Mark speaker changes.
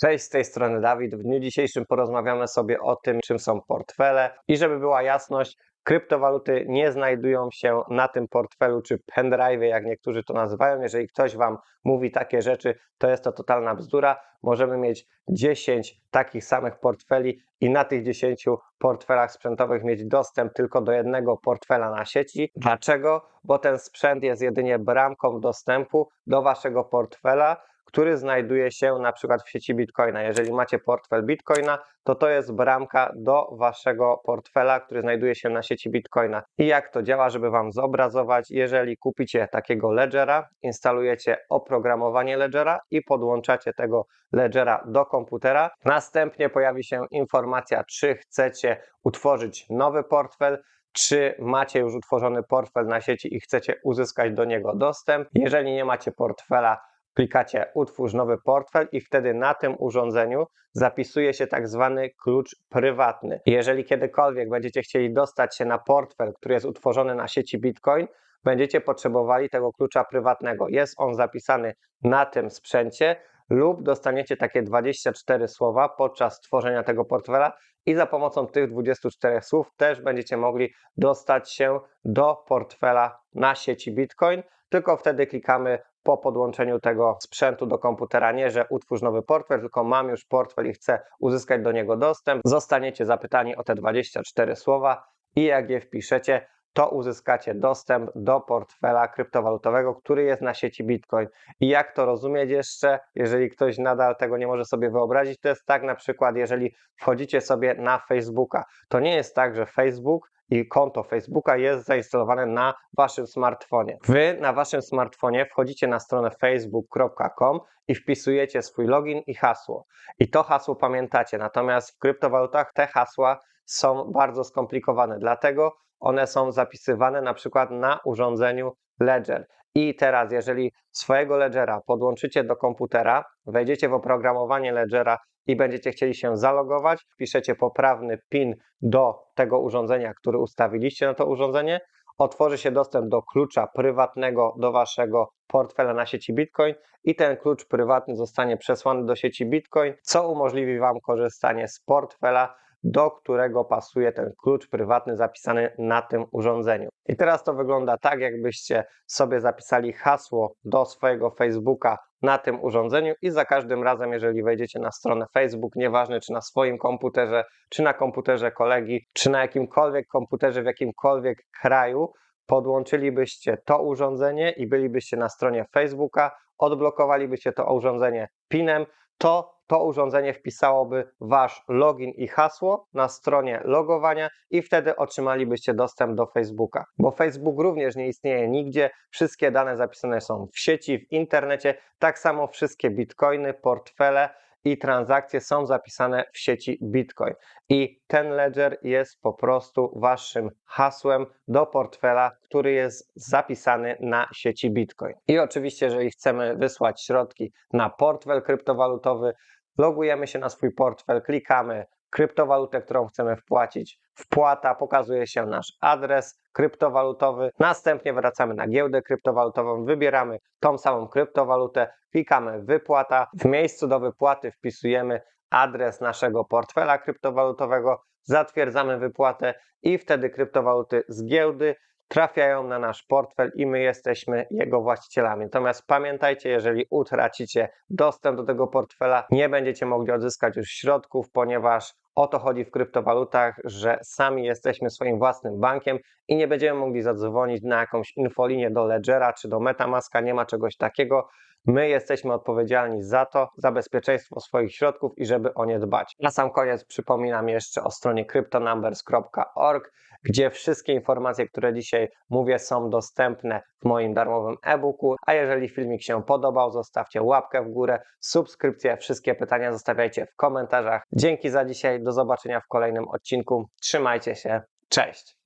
Speaker 1: Cześć, z tej strony Dawid. W dniu dzisiejszym porozmawiamy sobie o tym, czym są portfele i żeby była jasność, kryptowaluty nie znajdują się na tym portfelu czy pendrive, jak niektórzy to nazywają. Jeżeli ktoś Wam mówi takie rzeczy, to jest to totalna bzdura. Możemy mieć 10 takich samych portfeli i na tych 10 portfelach sprzętowych mieć dostęp tylko do jednego portfela na sieci. Dlaczego? Bo ten sprzęt jest jedynie bramką dostępu do Waszego portfela, który znajduje się na przykład w sieci Bitcoina. Jeżeli macie portfel Bitcoina, to to jest bramka do waszego portfela, który znajduje się na sieci Bitcoina. I jak to działa, żeby wam zobrazować, jeżeli kupicie takiego ledgera, instalujecie oprogramowanie ledgera i podłączacie tego ledgera do komputera, następnie pojawi się informacja, czy chcecie utworzyć nowy portfel, czy macie już utworzony portfel na sieci i chcecie uzyskać do niego dostęp. Jeżeli nie macie portfela, klikacie utwórz nowy portfel i wtedy na tym urządzeniu zapisuje się tak zwany klucz prywatny. Jeżeli kiedykolwiek będziecie chcieli dostać się na portfel, który jest utworzony na sieci Bitcoin, będziecie potrzebowali tego klucza prywatnego. Jest on zapisany na tym sprzęcie lub dostaniecie takie 24 słowa podczas tworzenia tego portfela i za pomocą tych 24 słów też będziecie mogli dostać się do portfela na sieci Bitcoin. Tylko wtedy klikamy po podłączeniu tego sprzętu do komputera, nie że utwórz nowy portfel, tylko mam już portfel i chcę uzyskać do niego dostęp. Zostaniecie zapytani o te 24 słowa i jak je wpiszecie, to uzyskacie dostęp do portfela kryptowalutowego, który jest na sieci Bitcoin. I jak to rozumieć jeszcze, jeżeli ktoś nadal tego nie może sobie wyobrazić, to jest tak na przykład, jeżeli wchodzicie sobie na Facebooka. To nie jest tak, że Facebook i konto Facebooka jest zainstalowane na waszym smartfonie. Wy na waszym smartfonie wchodzicie na stronę facebook.com i wpisujecie swój login i hasło. I to hasło pamiętacie, natomiast w kryptowalutach te hasła są bardzo skomplikowane, dlatego one są zapisywane na przykład na urządzeniu Ledger. I teraz, jeżeli swojego Ledgera podłączycie do komputera, wejdziecie w oprogramowanie Ledgera i będziecie chcieli się zalogować, wpiszecie poprawny PIN do tego urządzenia, który ustawiliście na to urządzenie, otworzy się dostęp do klucza prywatnego do waszego portfela na sieci Bitcoin i ten klucz prywatny zostanie przesłany do sieci Bitcoin, co umożliwi wam korzystanie z portfela do którego pasuje ten klucz prywatny zapisany na tym urządzeniu. I teraz to wygląda tak, jakbyście sobie zapisali hasło do swojego Facebooka na tym urządzeniu i za każdym razem, jeżeli wejdziecie na stronę Facebook, nieważne czy na swoim komputerze, czy na komputerze kolegi, czy na jakimkolwiek komputerze w jakimkolwiek kraju, podłączylibyście to urządzenie i bylibyście na stronie Facebooka, odblokowalibyście to urządzenie PIN-em, to to urządzenie wpisałoby Wasz login i hasło na stronie logowania i wtedy otrzymalibyście dostęp do Facebooka. Bo Facebook również nie istnieje nigdzie, wszystkie dane zapisane są w sieci, w internecie, tak samo wszystkie bitcoiny, portfele i transakcje są zapisane w sieci Bitcoin. I ten ledger jest po prostu waszym hasłem do portfela, który jest zapisany na sieci Bitcoin. I oczywiście, jeżeli chcemy wysłać środki na portfel kryptowalutowy, logujemy się na swój portfel, klikamy kryptowalutę, którą chcemy wpłacić. Wpłata, pokazuje się nasz adres kryptowalutowy. Następnie wracamy na giełdę kryptowalutową, wybieramy tą samą kryptowalutę, klikamy wypłata. W miejscu do wypłaty wpisujemy adres naszego portfela kryptowalutowego, zatwierdzamy wypłatę i wtedy kryptowaluty z giełdy trafiają na nasz portfel i my jesteśmy jego właścicielami. Natomiast pamiętajcie, jeżeli utracicie dostęp do tego portfela, nie będziecie mogli odzyskać już środków, ponieważ o to chodzi w kryptowalutach, że sami jesteśmy swoim własnym bankiem i nie będziemy mogli zadzwonić na jakąś infolinię do Ledgera czy do Metamaska, nie ma czegoś takiego. My jesteśmy odpowiedzialni za to, za bezpieczeństwo swoich środków i żeby o nie dbać. Na sam koniec przypominam jeszcze o stronie cryptonumbers.org, gdzie wszystkie informacje, które dzisiaj mówię, są dostępne w moim darmowym e-booku. A jeżeli filmik się podobał, zostawcie łapkę w górę, subskrypcję, wszystkie pytania zostawiajcie w komentarzach. Dzięki za dzisiaj, do zobaczenia w kolejnym odcinku. Trzymajcie się, cześć!